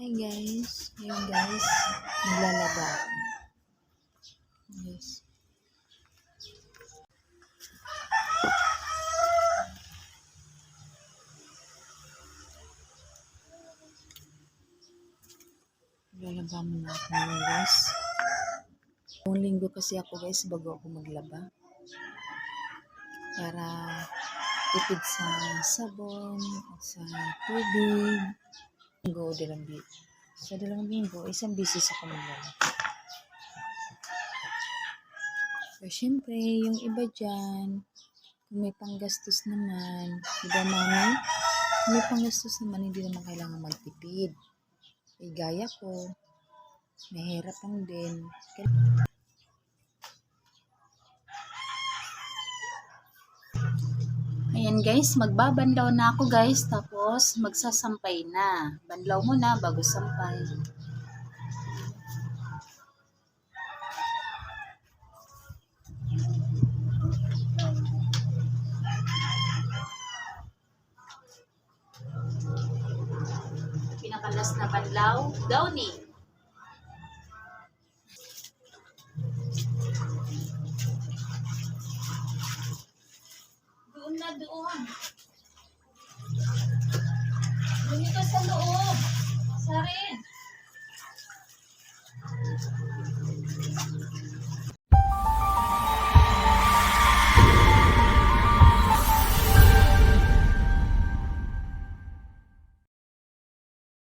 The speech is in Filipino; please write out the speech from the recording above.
Hi guys. Ngayon guys, naglalaba ako. Yes. Naglalaba muna ako ngayon guys. Buong linggo kasi ako guys bago ako maglaba. Para tipid sa sabon at sa tubig. Linggo, dalawang bi sa dalawang linggo, isang bisis ako maglaba. So, syempre, yung iba dyan, kung may panggastos naman, di ba mami? Kung may panggastos naman, hindi naman kailangan magtipid. Eh, gaya ko, mahirap lang din. Kaya- Ayan guys, magbabanlaw na ako guys, tapos magsasampay na. Banlaw muna bago sampay. Pinakalas na banlaw, Doon ito sa loob. Sa rin.